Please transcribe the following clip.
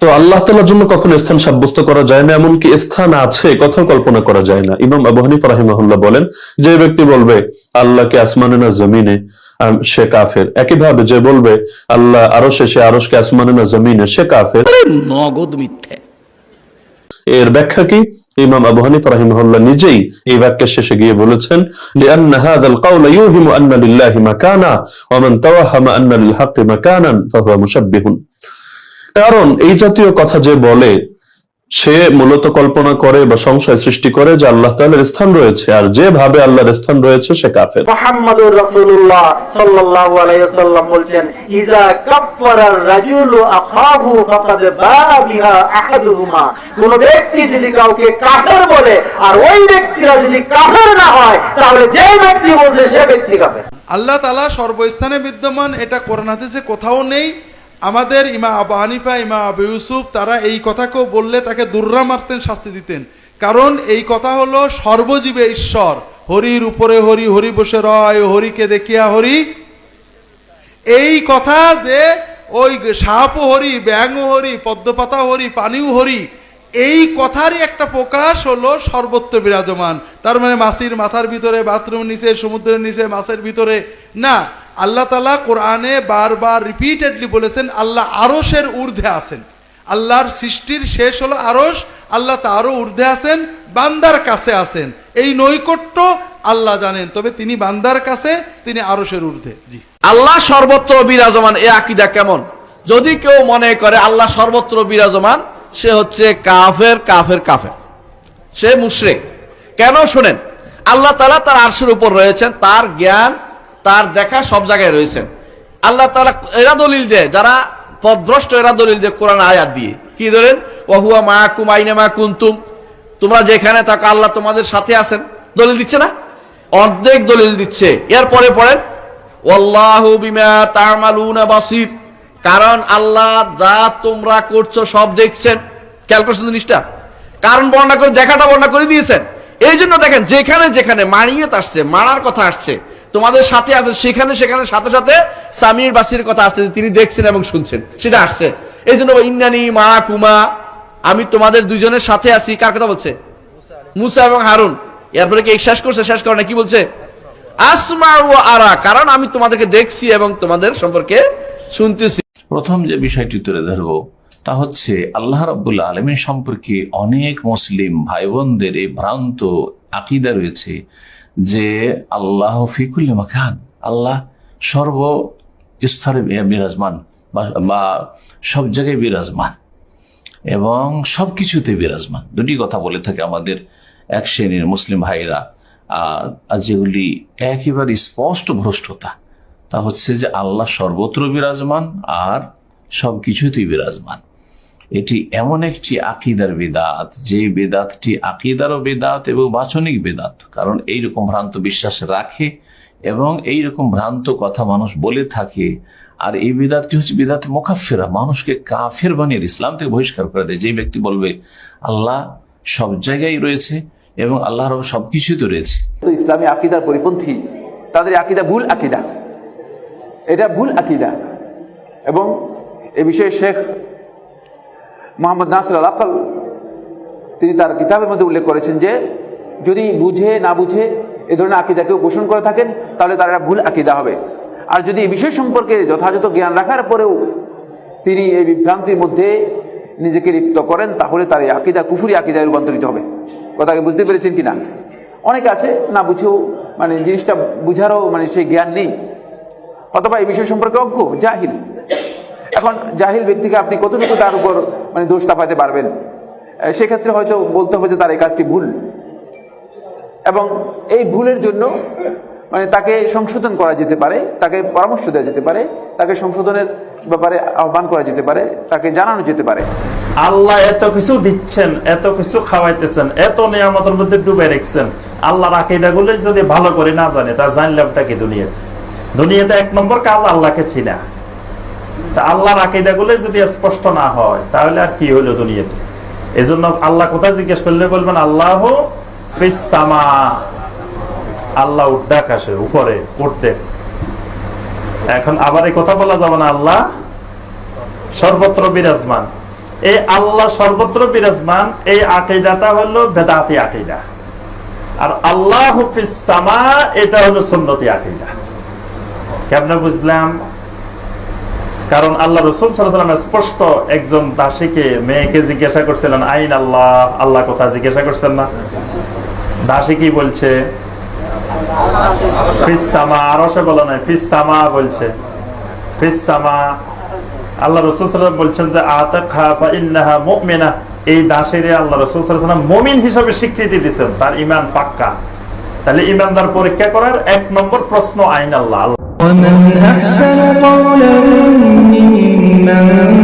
তো আল্লাহ তালার জন্য কখনো স্থান সাব্যস্ত করা যায় না এমনকি স্থান আছে কথা কল্পনা করা যায় না। ইমাম আবহানি হানিফ বলেন যে ব্যক্তি বলবে আল্লাহকে আসমানে না জমিনে সে কাফের। একইভাবে যে বলবে আল্লাহ আরশে সে আরশকে আসমানে না জমিনে সে কাফের। নগদ মিথ্যে। এর ব্যাখ্যা কি? ইমাম আবহানি হানিফ নিজেই এই বাক্যের শেষে গিয়ে বলেছেন লিআন্না হাযাল কাওল ইউহিমু আন্না লিল্লাহি মাকানা ওয়া মান তাওয়াহামা আন্না লিল হাক্কি মাকানান ফাহুয়া মুশাব্বিহুন। কারণ এই জাতীয় কথা যে বলে সে মূলত কল্পনা করে বা সংশয় সৃষ্টি করে যে আল্লাহ তাআলার স্থান রয়েছে আর যে ভাবে আল্লাহর স্থান রয়েছে সে কাফের। মোহাম্মদুর রাসূলুল্লাহ সাল্লাল্লাহু আলাইহি ওয়াসাল্লাম বলছেন ইজা কাফফারা রাজুলু আখাহু ফাকাদ বাআ বিহা আহাদুহুমা। কোন ব্যক্তি যদি কাউকে কাফের বলে আর ওই ব্যক্তিরা যদি কাফের না হয় তাহলে যে ব্যক্তি বলছে সে ব্যক্তি কাফের। আল্লাহ তালা সর্বস্থানে বিদ্যমান এটা কোরআন হাদিসে কোথাও নেই। আমাদের ইমা আবু হানিফা, ইমা আবু ইউসুফ, তারা এই কথাকেও বললে তাকে দুর্রা মারতেন শাস্তি দিতেন। কারণ এই কথা হলো সর্বজীবে ঈশ্বর। হরির উপরে হরি হরি বসে রয়, হরিকে দেখিয়া হরি। এই কথা যে ওই সাপ হরি ব্যাং হরি, পদ্মপাতা হরি, পানিও হরি, এই কথারই একটা প্রকাশ হলো সর্বত্র বিরাজমান। তার মানে মাসির মাথার ভিতরে বাথরুম নিচে, সমুদ্রের নিচে, মাছের ভিতরে, না। আল্লাহ তালা কোরআনে বারবার রিপিটেডলি বলেছেন, আল্লাহ আরসের ঊর্ধ্বে আছেন। আল্লাহর সৃষ্টির শেষ হলো আরস আল্লাহ তারও ঊর্ধ্বে আছেন, বান্দার কাছে আছেন। এই নৈকট্য আল্লাহ জানেন, তবে তিনি বান্দার কাছে, তিনি আরসের ঊর্ধ্বে। জি। আল্লাহ সর্বত্র বিরাজমান, এ আকিদা কেমন? যদি কেউ মনে করে আল্লাহ সর্বত্র বিরাজমান, সে হচ্ছে কাফের কাফের কাফের। সে মুশরেক। কেন শোনেন? আল্লাহ তালা তার আরশের উপর রয়েছেন, তার জ্ঞান তার দেখা সব জায়গায় রয়েছেন। আল্লাহ তালা এরা দলিল দেয়, যারা পদভ্রষ্ট এরা দলিল দেয় কোরআন আয়াত দিয়ে। কি ধরেন? ওহুয়া মা কুমাইনে মা কুন্তুম। তোমরা যেখানে থাকো, আল্লাহ তোমাদের সাথে আছেন। দলিল দিচ্ছে না? অর্ধেক দলিল দিচ্ছে। এরপরে পড়েন, ওয়াল্লাহু বিমা কারণ আল্লাহ যা তোমরা করছ সব দেখছেন। খেয়াল করছেন জিনিসটা? কারণ বর্ণনা করে, দেখাটা বর্ণনা করে দিয়েছেন। এই জন্য দেখেন, যেখানে যেখানে মানিয়ত আসছে মারার কথা আসছে। তোমাদের সাথে আছে, সেখানে সেখানে, সাথে সাথে সামির বাসির কথা আসছে তিনি দেখছেন এবং শুনছেন। সেটা আসছে। এই জন্য ইন্নানি মা কুমা আমি তোমাদের দুজনের সাথে আছি। কার কথা বলছে? মুসা এবং হারুন। এরপরে কি শেষ করছে, শেষ করে না, কি বলছে? আসমা ও আরা, কারণ আমি তোমাদেরকে দেখছি এবং তোমাদের সম্পর্কে শুনতেছি। প্রথম যে বিষয়টি তুলে ধরব, তা হচ্ছে আল্লাহ রব্বুল্লা আলমিন সম্পর্কে অনেক মুসলিম ভাই বোনদের এই ভ্রান্ত আকিদা রয়েছে। যে আল্লাহ ফিকুল মাখান আল্লাহ সর্ব স্তরে বিরাজমান বা- সব জায়গায় বিরাজমান এবং সব কিছুতে বিরাজমান। দুটি কথা বলে থাকে আমাদের এক শ্রেণির মুসলিম ভাইরা। আর যেগুলি একেবারে স্পষ্ট ভ্রষ্টতা, তা হচ্ছে যে আল্লাহ সর্বত্র বিরাজমান আর সব কিছুতেই বিরাজমান। এটি এমন একটি আকিদার বেদাত, যে বেদাতটি আকিদারও বেদাত এবং বাচনিক বেদাত। কারণ এইরকম ভ্রান্ত বিশ্বাস রাখে এবং এইরকম ভ্রান্ত কথা মানুষ বলে থাকে। আর এই বেদাতটি হচ্ছে বেদাত মোকাফেরা, মানুষকে কাফের বানিয়ে ইসলাম থেকে বহিষ্কার করে দেয়। যে ব্যক্তি বলবে, আল্লাহ সব জায়গায় রয়েছে এবং আল্লাহর সব তো রয়েছে। তো ইসলামী আকিদার পরিপন্থী, তাদের আকিদা ভুল আকিদা। এটা ভুল আকিদা। এবং এ বিষয়ে শেখ মোহাম্মদ নাসর আল আকাল, তিনি তার কিতাবের মধ্যে উল্লেখ করেছেন যে, যদি বুঝে, না বুঝে এ ধরনের আকিদা কেউ পোষণ করে থাকেন, তাহলে তার ভুল আকিদা হবে। আর যদি এই বিষয় সম্পর্কে যথাযথ জ্ঞান রাখার পরেও তিনি এই বিভ্রান্তির মধ্যে নিজেকে লিপ্ত করেন, তাহলে তার এই আকিদা কুফুরি আকিদায় রূপান্তরিত হবে। কথাকে বুঝতে পেরেছেন কিনা? অনেকে আছে, না বুঝেও মানে জিনিসটা বুঝারও মানে সেই জ্ঞান নেই। অথবা এই বিষয় সম্পর্কে অজ্ঞ, জাহিল। এখন জাহিল ব্যক্তিকে আপনি কতটুকু তার উপর মানে দোষ চাপাতে পারবেন। সেক্ষেত্রে হয়তো বলতে হবে যে তার এই কাজটি ভুল। এবং এই ভুলের জন্য মানে তাকে সংশোধন করা যেতে পারে, তাকে পরামর্শ দেওয়া যেতে পারে, তাকে সংশোধনের ব্যাপারে আহ্বান করা যেতে পারে, তাকে জানানো যেতে পারে। আল্লাহ এত কিছু দিচ্ছেন, এত কিছু খাওয়াইতেছেন, এত নিয়ামতের মধ্যে ডুবে রেখেছেন। আল্লাহর আকিদাগুলো যদি ভালো করে না জানে তা জানলামটা কি দুনিয়াতে? দুনিয়াতে এক নম্বর কাজ আল্লাহকে চিনা। তা আল্লাহর আকিদাগুলো যদি স্পষ্ট না হয়, তাহলে আর কি হলো দুনিয়াতে? এই জন্য আল্লাহ কোথায় জিজ্ঞেস করলে বলবেন, আল্লাহ আল্লাহ আকাশে উপরে, উঠতে। এখন আবার এই কথা বলা যাবে না, আল্লাহ সর্বত্র বিরাজমান। এই আল্লাহ সর্বত্র বিরাজমান, এই আকিদাটা হলো বেদাতি আকিদা। আর আল্লাহ হুফিস এটা হলো সুন্নতি আকিদা। কেমনে বুঝলাম? কারণ আল্লাহ রসুল সাল্লাম স্পষ্ট একজন দাসীকে, মেয়েকে জিজ্ঞাসা করছিলেন, আইন আল্লাহ? আল্লাহ কথা জিজ্ঞাসা করছেন না। দাসী কি বলছে? ফিসামা আরও সে নাই ফিসামা বলছে। ফিসামা আল্লাহ রসুল বলছেন যে মুমিনা এই আল্লাহ রসুল মুমিন হিসাবে স্বীকৃতি দিচ্ছেন তার ইমান পাক্কা। তাহলে ইমানদার পরীক্ষা করার এক নম্বর প্রশ্ন আইন আল্লাহ। ومن أحسن قولا ممن